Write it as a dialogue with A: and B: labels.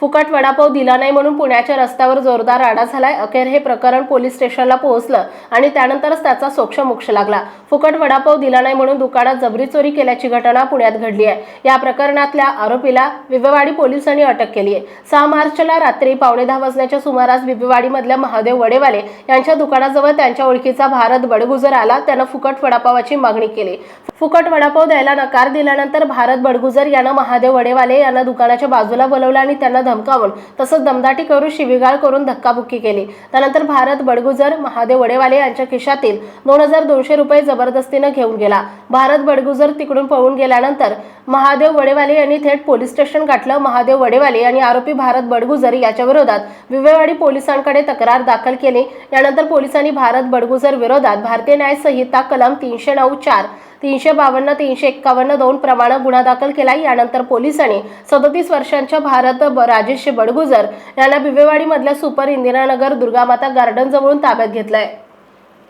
A: फुकट वडापाव दिला नाही म्हणून पुण्याच्या रस्त्यावर जोरदार राडा झालाय. अखेर हे प्रकरण पोलीस स्टेशनला पोहोचलं आणि त्यानंतरच त्याचा सोक्षमोक्ष लागला. फुकट वडापाव दिला नाही म्हणून दुकानात जबरी चोरी केल्याची घटना पुण्यात घडली आहे. या प्रकरणातल्या आरोपीला विवेवाडी पोलिसांनी अटक केली आहे. सहा मार्चला रात्री पावणे दहा वाजण्याच्या सुमारास बिबेवाडीमधल्या महादेव वडेवाले यांच्या दुकानाजवळ त्यांच्या ओळखीचा भारत बडगुजर आला. त्यानं फुकट वडापावाची मागणी केली. फुकट वडापाव द्यायला नकार दिल्यानंतर भारत बडगुजर यानं महादेव वडेवाले यांना दुकानाच्या बाजूला बोलवलं आणि त्यांना धमकावून तसंच दमदाटी करून शिवीगाळ करून धक्काबुक्की केली. त्यानंतर भारत बडगुजर महादेव वडेवाले यांच्या खिशातील दोन हजार दोनशे रुपये जबरदस्तीनं घेऊन गेला. भारत बडगुजर तिकडून पळून गेल्यानंतर महादेव वडेवाले यांनी थेट पोलीस स्टेशन गाठलं. महादेव वडेवाले आणि आरोपी भारत बडगुजर याच्या विरोधात विवेवाडी पोलिसांकडे तक्रार दाखल केली. यानंतर पोलिसांनी भारत बडगुजर विरोधात भारतीय न्याय संहिता कलम तीनशे नऊ चार तीनशे बावन्न तीनशे एक्कावन्न दोन प्रमाणे गुन्हा दाखल केला. यानंतर पोलिसांनी सदतीस वर्षांच्या भारत ब- राजेश बडगुजर यांना बिवेवाडीमधल्या सुपर इंदिरानगर दुर्गामाता गार्डन जवळून ताब्यात घेतलंय.